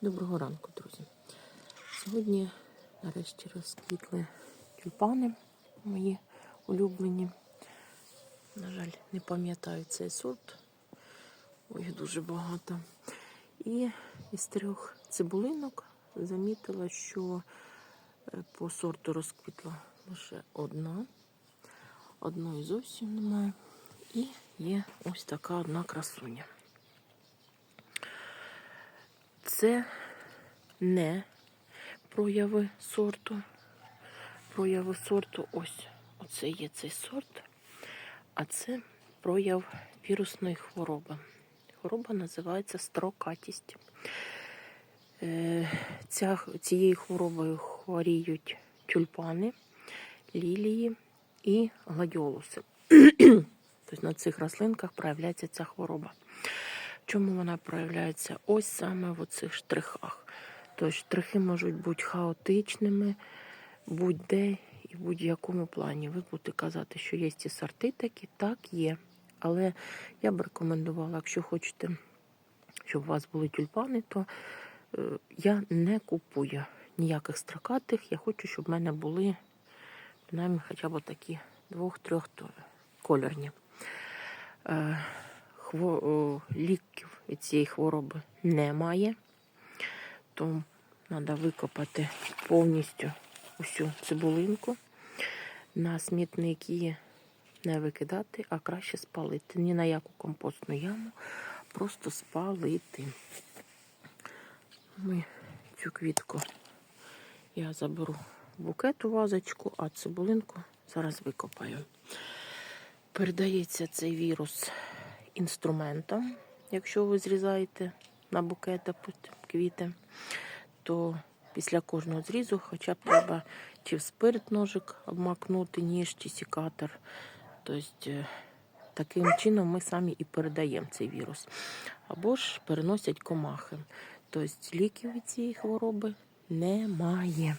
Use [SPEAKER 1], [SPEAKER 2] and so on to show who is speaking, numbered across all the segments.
[SPEAKER 1] Доброго ранку, друзі. Сьогодні нарешті розквітли тюльпани мої улюблені. На жаль, не пам'ятаю цей сорт, їх дуже багато. І із трьох цибулинок замітила, що е, по сорту розквітла лише одна. Одної зовсім немає. І є ось така одна красуня. Це не прояви сорту. Прояви сорту ось. Оце є цей сорт, а це прояв вірусної хвороби. Хвороба називається строкатість. Е, Ця, цією хворобою хворіють тюльпани, лілії і гладіолуси. тобто на цих рослинках проявляється ця хвороба. Чому вона проявляється? Ось саме в оцих штрихах. Тобто штрихи можуть бути хаотичними, будь-де і в будь-якому плані. Ви будете казати, що є ці сорти такі, так є. Але я б рекомендувала, якщо хочете, щоб у вас були тюльпани, то е, я не купую ніяких строкатих. Я хочу, щоб в мене були принаймні хоча б такі двох-трьох кольорні. Ліків від цієї хвороби немає. То треба викопати повністю усю цибулинку. На смітник її не викидати, а краще спалити. Ні на яку компостну яму, просто спалити. Ми цю квітку я заберу букет у вазочку, а цибулинку зараз викопаю. Передається цей вірус інструментом. Якщо ви зрізаєте на букети квіти, то після кожного зрізу хоча б треба чи в спирт ножик обмакнути, ніж чи сікатор. Тобто е, таким чином ми самі і передаємо цей вірус. Або ж переносять комахи. Тобто ліків від цієї хвороби немає.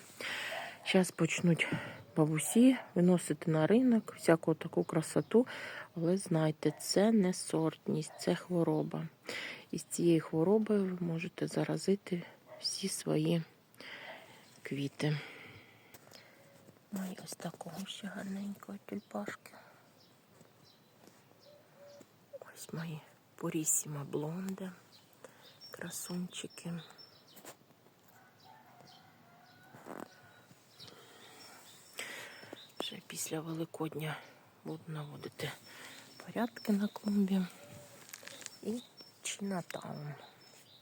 [SPEAKER 1] Зараз почнуть бабусі виносити на ринок всяку таку красоту. Але знайте, це не сортність, це хвороба. І з цієї хвороби ви можете заразити всі свої квіти. Маю ось такого ще гарненького тюльпашки. Ось мої порісіма блонди, красунчики. Після Великодня буду наводити порядки на клумбі. І Чінатаун.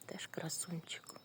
[SPEAKER 1] Теж красунчик.